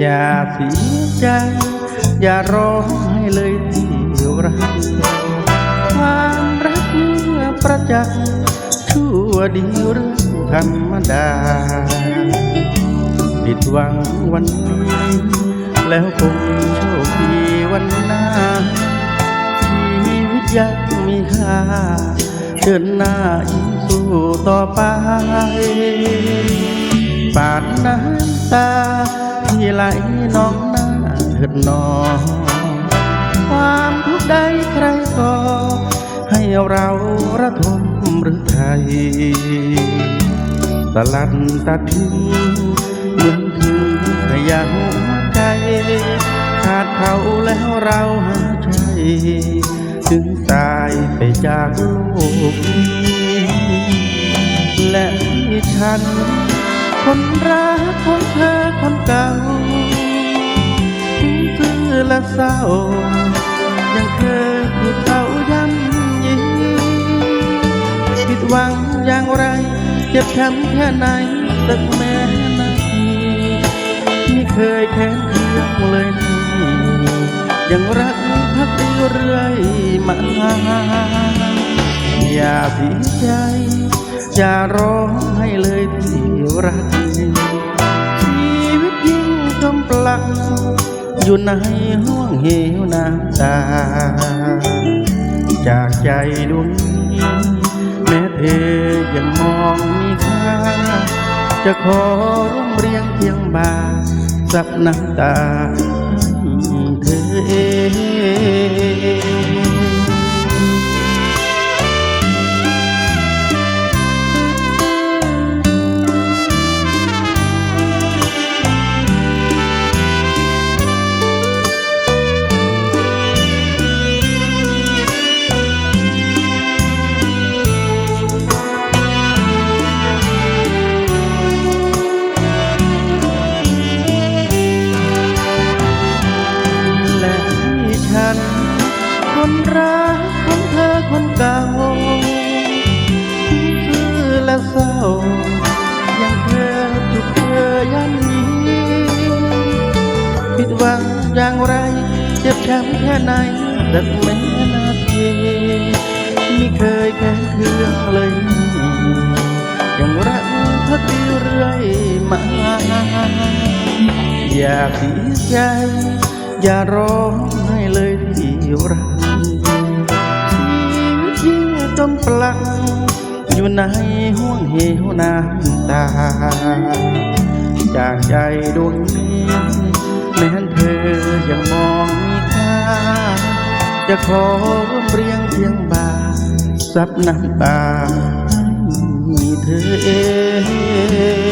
อย่าเสียใจ อย่าร้องให้เลยที่รักความรักเมื่อประจักษ์ชั่วดีเรื่องธรรมดาผิดหวังวันนี้แล้วคงโชคดีวันหน้าชีวิตยังมีค่าเดินหน้ายิ่งสู้ต่อไปปาดน้ำตา ที่ไหลน้องหน้าเถิดนอความทุกข์ใดใครก็ให้เราระทมหรือไทยตลัดตัดทิ้งเหมือนทิ้งขยะหัวใจขาดเขาแล้วเราหาใจถึงตายไปจากโลกนี้และที่ฉัน คนรักคนเธอคนเก่าถึงซื่อและเศร้า ยังเคยถูกเขาย้ำยีผิดหวังอย่างไร เจ็บช้ำแค่ไหนสักแม้นาทีไม่เคยแค้นเคืองเลยนี่ยังรักพักดีเรื่อยมาอย่าเสียใจ อย่าร้องให้เลย รัก ชีวิตยิ่งจมปลัก อยู่ในห้วงเหวน้ำตา จากใจดวงนี้แม้เธอยังมองมีค่า จะขอร่วมเรียงเคียงบ่าสับน้ำตาเธอ อย่างไร เจ็บช้ำแค่ไหนสักแม้นาทีไม่เคยแค่เคืองเลยยังรักพักดีเรื่อยมา อย่าเสียใจ อย่าร้องให้เลยที่รักชีวิตยิ่งจมปลักอยู่ในห้วงเหวน้ำตา จากใจดวงนี้ แม้นเธอยังมองมีค่า จะขอร่วมเรียงเพียงบาซับน้ำตาให้เธอเอง